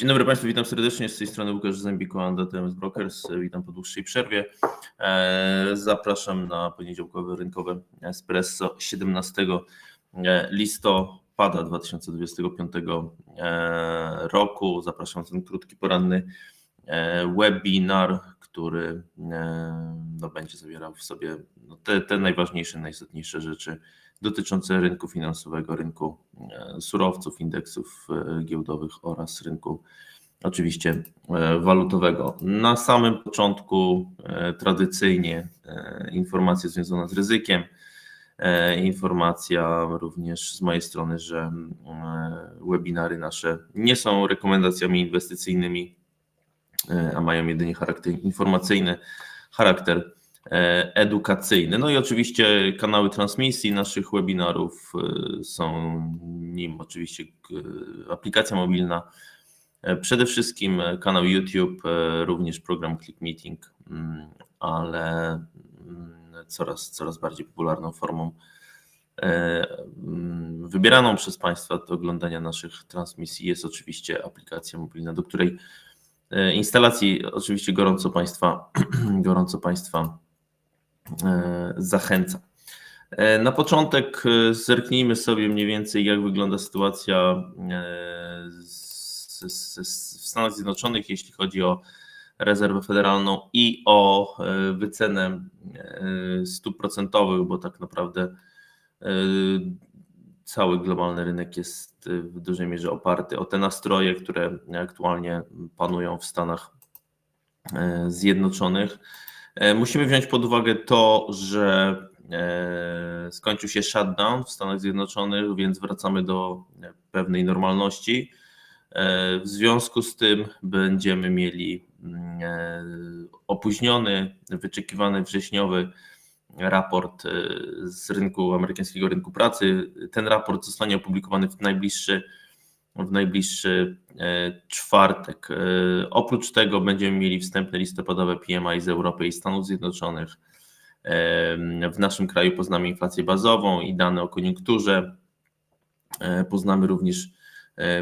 Dzień dobry Państwu, witam serdecznie. Z tej strony Łukasz Zębiko, ATMS Brokers. Witam po dłuższej przerwie. E, zapraszam na poniedziałkowe rynkowe espresso 17 listopada 2025 e, roku. Zapraszam na ten krótki poranny e, webinar, który no, będzie zawierał w sobie no, te, te najważniejsze, najistotniejsze rzeczy dotyczące rynku finansowego, rynku e, surowców, indeksów e, giełdowych oraz rynku oczywiście e, walutowego. Na samym początku tradycyjnie informacja związana z ryzykiem. Informacja również z mojej strony, że webinary nasze nie są rekomendacjami inwestycyjnymi, a mają jedynie charakter informacyjny, charakter edukacyjny. No i oczywiście kanały transmisji naszych webinarów e, są nim oczywiście aplikacja mobilna, e, przede wszystkim kanał YouTube, również program Click Meeting, mm, ale mm, coraz, coraz bardziej popularną formą mm, wybieraną przez Państwa do oglądania naszych transmisji jest oczywiście aplikacja mobilna, do której instalacji oczywiście gorąco Państwa, gorąco Państwa E, zachęcam. E, na początek e, zerknijmy sobie mniej więcej, jak wygląda sytuacja w Stanach Zjednoczonych, jeśli chodzi o rezerwę federalną i o wycenę stóp procentowych, bo tak naprawdę cały globalny rynek jest w dużej mierze oparty o te nastroje, które aktualnie panują w Stanach Zjednoczonych. E, musimy wziąć pod uwagę to, że e, skończył się shutdown w Stanach Zjednoczonych, więc wracamy do pewnej normalności. E, w związku z tym będziemy mieli mm, opóźniony, wyczekiwany wrześniowy raport z rynku amerykańskiego rynku pracy. Ten raport zostanie opublikowany w najbliższy w najbliższy e, czwartek. E, oprócz tego będziemy mieli wstępne listopadowe PMI z Europy i Stanów Zjednoczonych. E, w naszym kraju poznamy inflację bazową i dane o koniunkturze. Poznamy również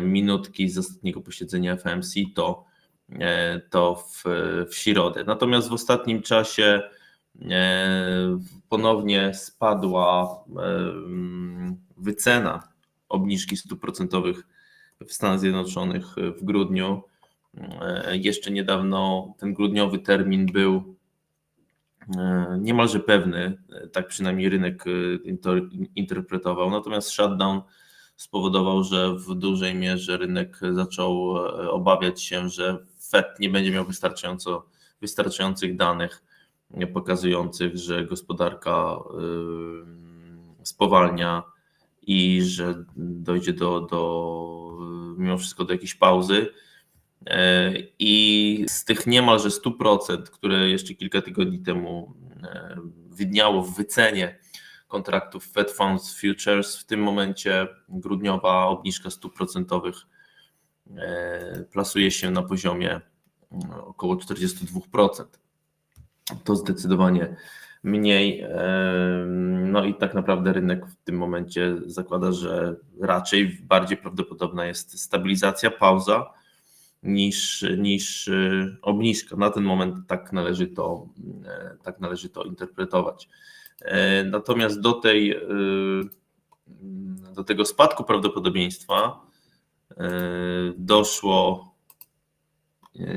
minutki z ostatniego posiedzenia FMC, to, to w, w środę. Natomiast w ostatnim czasie ponownie spadła wycena obniżki stóp procentowych w Stanach Zjednoczonych w grudniu. E, jeszcze niedawno ten grudniowy termin był e, niemalże pewny, tak przynajmniej rynek e, to interpretował. Natomiast shutdown spowodował, że w dużej mierze rynek zaczął obawiać się, że Fed nie będzie miał wystarczająco, wystarczających danych pokazujących, że gospodarka spowalnia i że dojdzie do, do mimo wszystko do jakiejś pauzy. E, I z tych niemalże 100%, które jeszcze kilka tygodni temu e, widniało w wycenie kontraktów Fed Funds Futures, w tym momencie grudniowa obniżka stóp procentowych e, plasuje się na poziomie około 42%. To zdecydowanie mniej. No i tak naprawdę rynek w tym momencie zakłada, że raczej bardziej prawdopodobna jest stabilizacja, pauza niż, niż y, obniżka. Na ten moment tak należy to, e, tak należy to interpretować. E, natomiast do, tej, do tego spadku prawdopodobieństwa e, doszło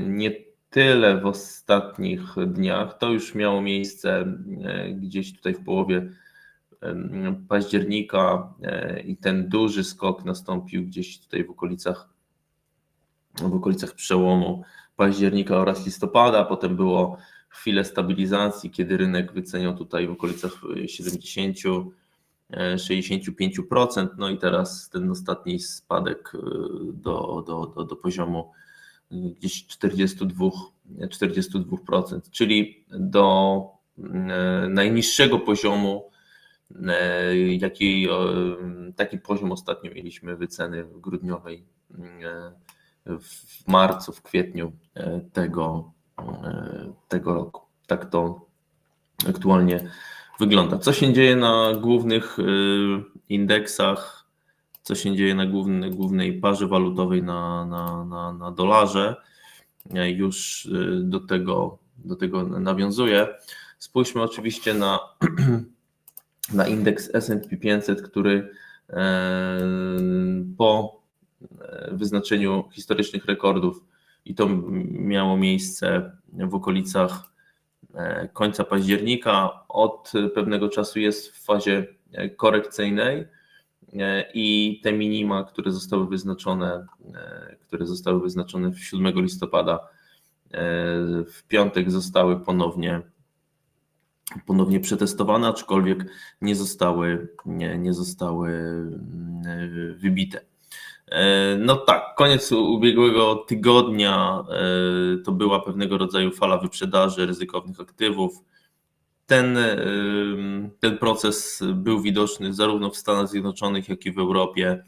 nie tyle w ostatnich dniach. To już miało miejsce e, gdzieś tutaj w połowie października e, i ten duży skok nastąpił gdzieś tutaj w okolicach w okolicach przełomu października oraz listopada. Potem było chwilę stabilizacji, kiedy rynek wyceniał tutaj w okolicach 70 65%, no i teraz ten ostatni spadek e, do, do, do, do poziomu gdzieś 42, 42%, czyli do e, najniższego poziomu, e, jaki, taki poziom ostatnio mieliśmy wyceny grudniowej e, w marcu, w kwietniu tego, tego roku. Tak to aktualnie wygląda. Co się dzieje na głównych indeksach? Co się dzieje na głównej, parze walutowej na, na, na, na dolarze, już do tego, do tego nawiązuje. Spójrzmy oczywiście na, na indeks SP 500, który po wyznaczeniu historycznych rekordów i to miało miejsce w okolicach e, końca października. Od pewnego czasu jest w fazie korekcyjnej e, i te minima, które zostały wyznaczone, e, które zostały wyznaczone 7 listopada w piątek zostały ponownie ponownie przetestowane, aczkolwiek nie zostały, nie, nie zostały mm, wybite. E, no tak, koniec ubiegłego tygodnia e, to była pewnego rodzaju fala wyprzedaży ryzykownych aktywów. Ten, e, ten proces był widoczny zarówno w Stanach Zjednoczonych, jak i w Europie,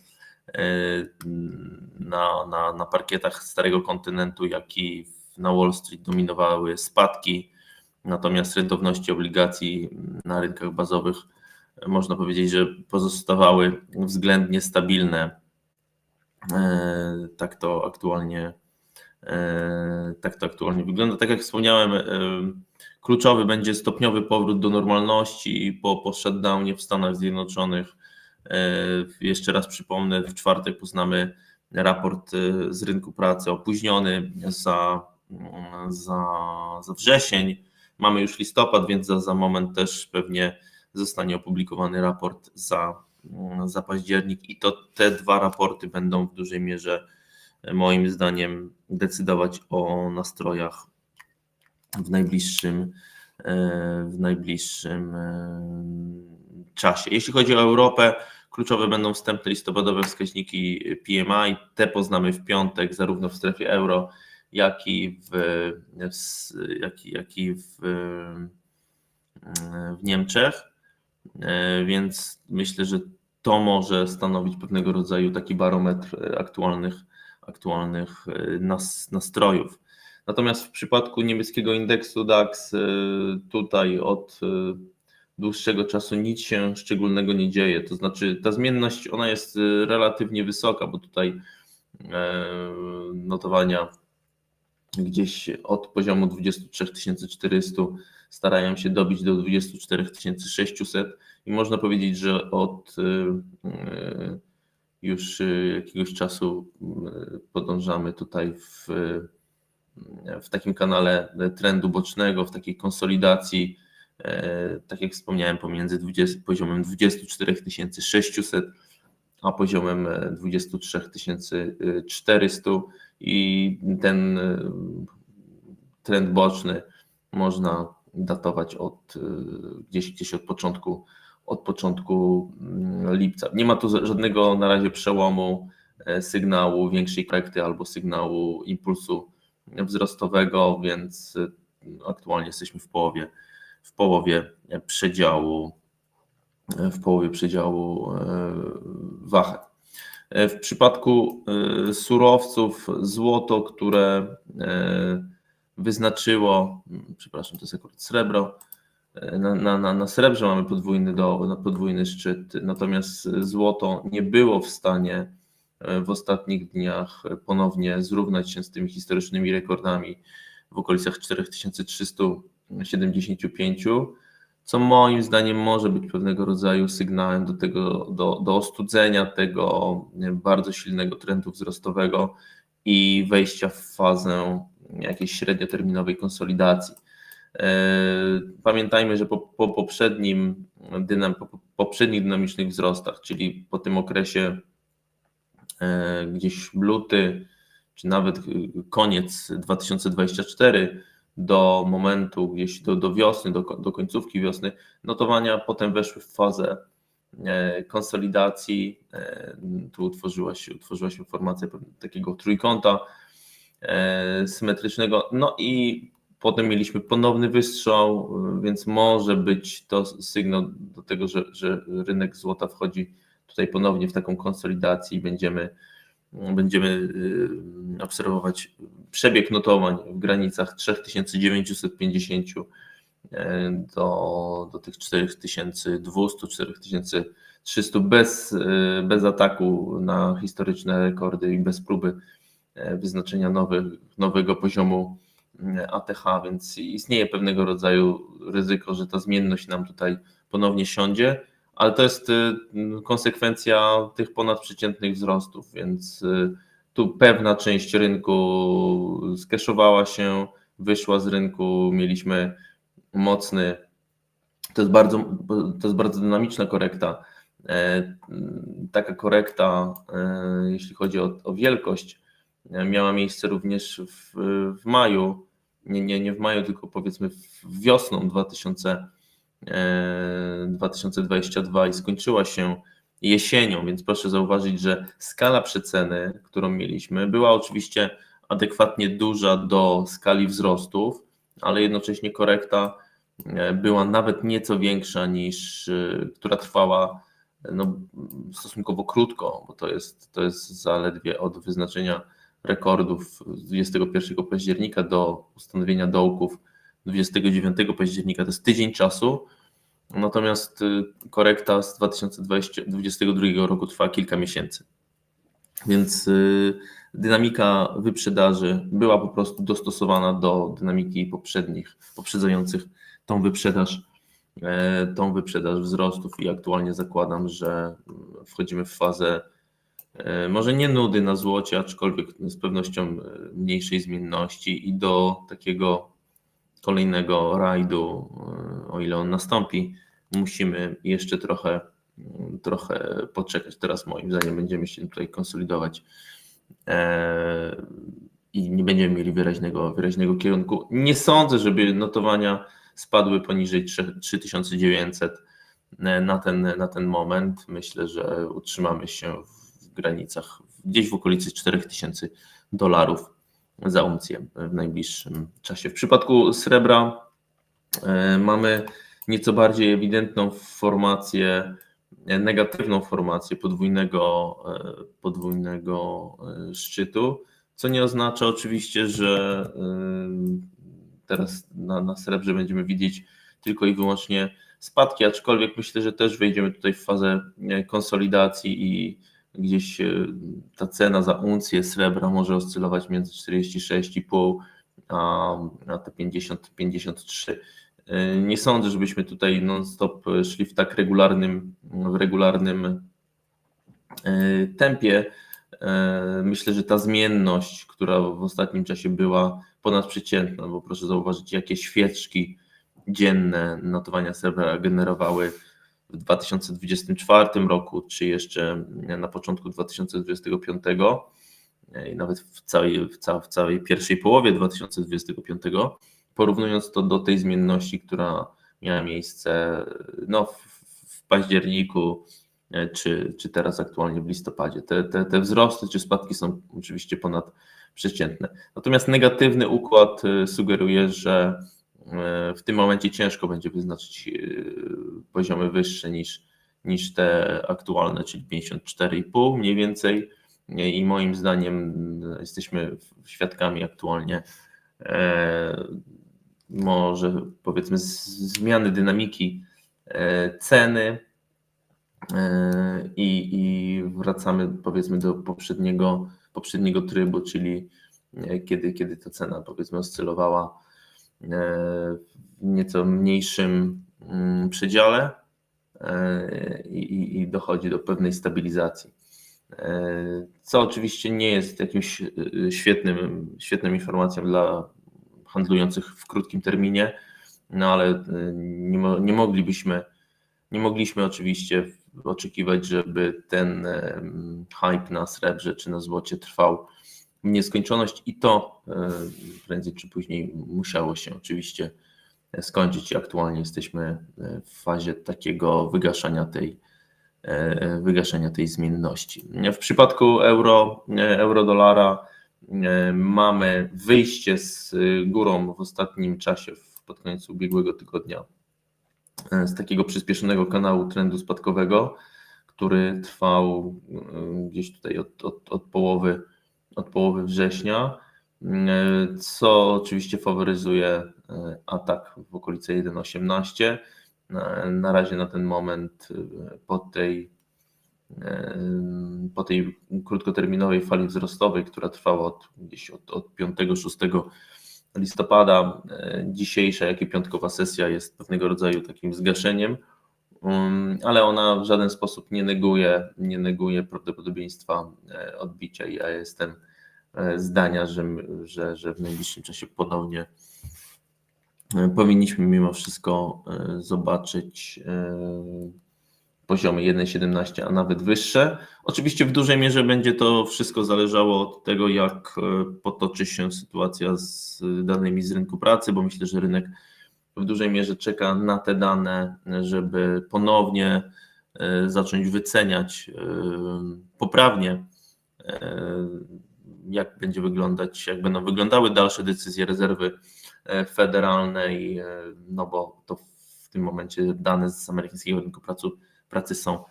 na, na, na parkietach Starego Kontynentu, jak i na Wall Street dominowały spadki, natomiast rentowności obligacji na rynkach bazowych można powiedzieć, że pozostawały względnie stabilne. E, tak to aktualnie tak to aktualnie wygląda. Tak jak wspomniałem, e, kluczowy będzie stopniowy powrót do normalności po, po shutdownie w Stanach Zjednoczonych. Jeszcze raz przypomnę, w czwartek poznamy raport z rynku pracy opóźniony za, za, za wrzesień. Mamy już listopad, więc za, za moment też pewnie zostanie opublikowany raport za za październik i to te dwa raporty będą w dużej mierze moim zdaniem decydować o nastrojach w najbliższym e, w najbliższym e, czasie. Jeśli chodzi o Europę, kluczowe będą wstępne listopadowe wskaźniki PMI. Te poznamy w piątek, zarówno w strefie euro, jak i w, jak, jak i w, w Niemczech. E, więc myślę, że to może stanowić pewnego rodzaju taki barometr aktualnych, aktualnych e, nas, nastrojów. Natomiast w przypadku niemieckiego indeksu DAX e, tutaj od dłuższego czasu nic się szczególnego nie dzieje. To znaczy ta zmienność ona jest relatywnie wysoka, bo tutaj notowania gdzieś od poziomu 23 400 starają się dobić do 24 600 i można powiedzieć, że od już jakiegoś czasu y, podążamy tutaj w, w takim kanale trendu bocznego, w takiej konsolidacji, tak jak wspomniałem, pomiędzy 20, poziomem 24 600 a poziomem 23 400 i ten trend boczny można datować od gdzieś, gdzieś od początku od początku mm, lipca. Nie ma tu żadnego na razie przełomu e, sygnału większej korekty albo sygnału impulsu wzrostowego, więc e, aktualnie jesteśmy w połowie, w połowie przedziału e, w połowie przedziału waheń. W przypadku surowców złoto, które wyznaczyło, przepraszam, to jest akurat srebro, na, na, na srebrze mamy podwójny, do, podwójny szczyt, natomiast złoto nie było w stanie e, w ostatnich dniach ponownie zrównać się z tymi historycznymi rekordami w okolicach 4375, co moim zdaniem może być pewnego rodzaju sygnałem do tego, do, do ostudzenia tego bardzo silnego trendu wzrostowego i wejścia w fazę jakiejś średnioterminowej konsolidacji. E, pamiętajmy, że po, po poprzednim dynam, po poprzednich dynamicznych wzrostach, czyli po tym okresie e, gdzieś luty, czy nawet koniec 2024 do momentu gdzieś do, do wiosny, do, do końcówki wiosny, notowania potem weszły w fazę e, konsolidacji. Tu utworzyła się, utworzyła się formacja takiego trójkąta symetrycznego. No i Potem mieliśmy ponowny wystrzał, więc może być to sygnał do tego, że, że rynek złota wchodzi tutaj ponownie w taką konsolidację i będziemy, będziemy y, obserwować przebieg notowań w granicach 3950 do, do tych 4200, 4300 bez, bez ataku na historyczne rekordy i bez próby wyznaczenia nowych, nowego poziomu ATH, więc istnieje pewnego rodzaju ryzyko, że ta zmienność nam tutaj ponownie siądzie, ale to jest konsekwencja tych ponadprzeciętnych wzrostów, więc tu pewna część rynku skeszowała się, wyszła z rynku, mieliśmy mocny, to jest bardzo, to jest bardzo dynamiczna korekta. E, taka korekta, e, jeśli chodzi o, o wielkość, miała miejsce również w, w maju, nie, nie, nie w maju, tylko powiedzmy wiosną 2000, 2022 i skończyła się jesienią, więc proszę zauważyć, że skala przeceny, którą mieliśmy, była oczywiście adekwatnie duża do skali wzrostów, ale jednocześnie korekta e, była nawet nieco większa niż, e, która trwała no, stosunkowo krótko, bo to jest, to jest zaledwie od wyznaczenia rekordów 21 października do ustanowienia dołków 29 października, to jest tydzień czasu, Natomiast y, korekta z 2022 roku trwa kilka miesięcy. Więc y, dynamika wyprzedaży była po prostu dostosowana do dynamiki poprzednich, poprzedzających tą wyprzedaż, e, tą wyprzedaż wzrostów. I aktualnie zakładam, że wchodzimy w fazę może nie nudy na złocie, aczkolwiek z pewnością e, mniejszej zmienności i do takiego kolejnego rajdu, o ile on nastąpi, musimy jeszcze trochę, trochę poczekać. Teraz moim zdaniem będziemy się tutaj konsolidować e, i nie będziemy mieli wyraźnego, wyraźnego kierunku. Nie sądzę, żeby notowania spadły poniżej 3900 na ten, na ten moment. Myślę, że utrzymamy się w granicach gdzieś w okolicy 4000 dolarów za uncję w najbliższym czasie. W przypadku srebra e, mamy nieco bardziej ewidentną formację, negatywną formację podwójnego, e, podwójnego e, szczytu, co nie oznacza oczywiście, że e, teraz na, na srebrze będziemy widzieć tylko i wyłącznie spadki, aczkolwiek myślę, że też wejdziemy tutaj w fazę konsolidacji i gdzieś ta cena za uncję srebra może oscylować między 46,5 a, te 50, 53. E, nie sądzę, żebyśmy tutaj non-stop szli w tak regularnym, w regularnym e, tempie. E, myślę, że ta zmienność, która w ostatnim czasie była ponadprzeciętna, bo proszę zauważyć, jakie świeczki dzienne notowania serwera generowały w 2024 roku, czy jeszcze na początku 2025 i nawet w całej, w całej, w całej pierwszej połowie 2025 porównując to do tej zmienności, która miała miejsce no, w, w październiku, e, czy, czy teraz aktualnie w listopadzie. Te, te, te wzrosty czy spadki są oczywiście ponadprzeciętne. Natomiast negatywny układ e, sugeruje, że e, w tym momencie ciężko będzie wyznaczyć poziomy wyższe niż, niż te aktualne, czyli 54,5 mniej więcej. I moim zdaniem jesteśmy świadkami aktualnie może powiedzmy zmiany dynamiki e, ceny e, i, i wracamy powiedzmy do poprzedniego, poprzedniego trybu, czyli e, kiedy, kiedy ta cena powiedzmy oscylowała w nieco mniejszym mm, przedziale i, i dochodzi do pewnej stabilizacji. Co oczywiście nie jest jakimś świetnym, świetną informacją dla handlujących w krótkim terminie, no ale nie, nie moglibyśmy, nie mogliśmy oczywiście oczekiwać, żeby ten hype na srebrze czy na złocie trwał nieskończoność i to y, prędzej czy później musiało się oczywiście skończyć aktualnie jesteśmy y, w fazie takiego wygaszania tej, wygaszenia tej zmienności. W przypadku euro, euro-dolara E, mamy wyjście z górą w ostatnim czasie, pod koniec ubiegłego tygodnia, e, z takiego przyspieszonego kanału trendu spadkowego, który trwał e, gdzieś tutaj od, od, od, połowy, od połowy września, co oczywiście faworyzuje a tak w okolice 1,18. Na razie na ten moment po tej, po tej krótkoterminowej fali wzrostowej, która trwała od, gdzieś od, od 5-6 listopada, dzisiejsza, jak i piątkowa sesja jest pewnego rodzaju takim zgaszeniem, ale ona w żaden sposób nie neguje, nie neguje prawdopodobieństwa odbicia i ja jestem zdania, że, że, że w najbliższym czasie ponownie powinniśmy mimo wszystko zobaczyć poziomy 1,17, a nawet wyższe. Oczywiście w dużej mierze będzie to wszystko zależało od tego, jak potoczy się sytuacja z danymi z rynku pracy, bo myślę, że rynek w dużej mierze czeka na te dane, żeby ponownie zacząć wyceniać poprawnie jak będzie wyglądać, jak będą wyglądały dalsze decyzje rezerwy federalnej, no bo to w tym momencie dane z amerykańskiego rynku pracy, pracy są,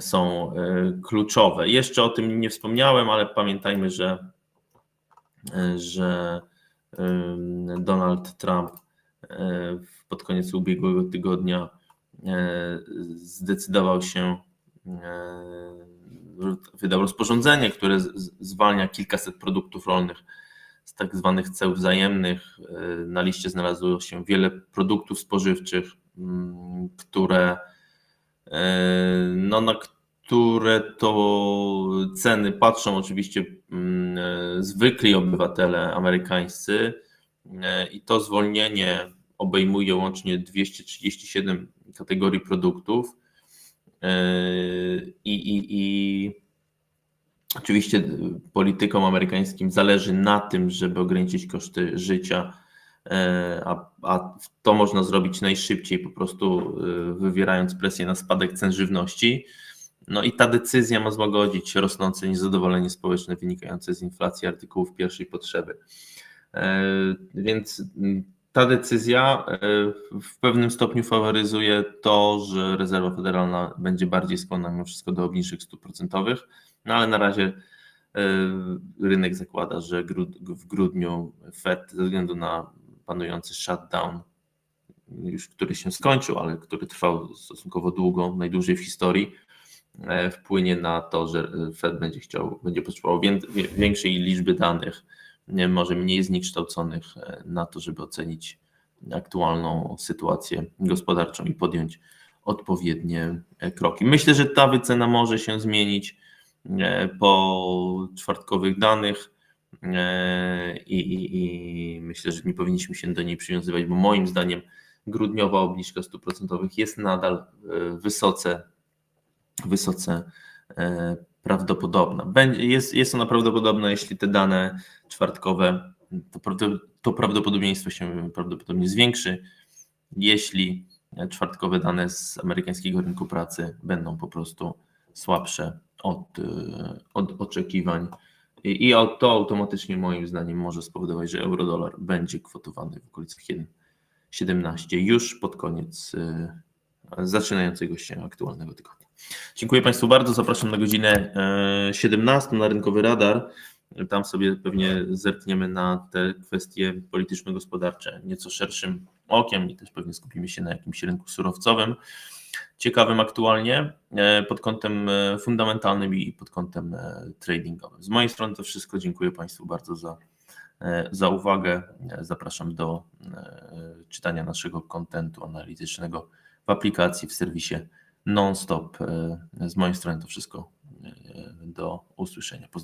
są kluczowe. Jeszcze o tym nie wspomniałem, ale pamiętajmy, że, że Donald Trump pod koniec ubiegłego tygodnia zdecydował się wydał rozporządzenie, które zwalnia kilkaset produktów rolnych z tak zwanych ceł wzajemnych. Na liście znalazło się wiele produktów spożywczych, które, no, na które to ceny patrzą oczywiście zwykli obywatele amerykańscy i to zwolnienie obejmuje łącznie 237 kategorii produktów i, i, i oczywiście politykom amerykańskim zależy na tym, żeby ograniczyć koszty życia, a, a to można zrobić najszybciej, po prostu wywierając presję na spadek cen żywności. No i ta decyzja ma złagodzić rosnące niezadowolenie społeczne wynikające z inflacji artykułów pierwszej potrzeby. Więc ta decyzja w pewnym stopniu faworyzuje to, że rezerwa federalna będzie bardziej skłonna mimo wszystko do obniżek stóp procentowych, no ale na razie rynek zakłada, że w grudniu Fed ze względu na panujący shutdown, już który się skończył, ale który trwał stosunkowo długo, najdłużej w historii, wpłynie na to, że Fed będzie chciał, będzie potrzebował większej liczby danych, może mniej zniekształconych na to, żeby ocenić aktualną sytuację gospodarczą i podjąć odpowiednie kroki. Myślę, że ta wycena może się zmienić po czwartkowych danych i, i, i myślę, że nie powinniśmy się do niej przywiązywać, bo moim zdaniem grudniowa obniżka stóp procentowych jest nadal wysoce, wysoce prawdopodobna. Jest, jest ona prawdopodobna, jeśli te dane czwartkowe, to, to prawdopodobieństwo się prawdopodobnie zwiększy, jeśli czwartkowe dane z amerykańskiego rynku pracy będą po prostu słabsze od, od oczekiwań. I, I to automatycznie moim zdaniem może spowodować, że euro-dolar będzie kwotowany w okolicach 1,17 już pod koniec zaczynającego się aktualnego tygodnia. Dziękuję Państwu bardzo. Zapraszam na godzinę 17 na rynkowy radar. Tam sobie pewnie zerkniemy na te kwestie polityczno-gospodarcze nieco szerszym okiem i też pewnie skupimy się na jakimś rynku surowcowym, ciekawym aktualnie pod kątem fundamentalnym i pod kątem tradingowym. Z mojej strony to wszystko. Dziękuję Państwu bardzo za, za uwagę. Zapraszam do czytania naszego kontentu analitycznego w aplikacji, w serwisie non-stop. Z mojej strony to wszystko. Do usłyszenia. Pozdrawiam.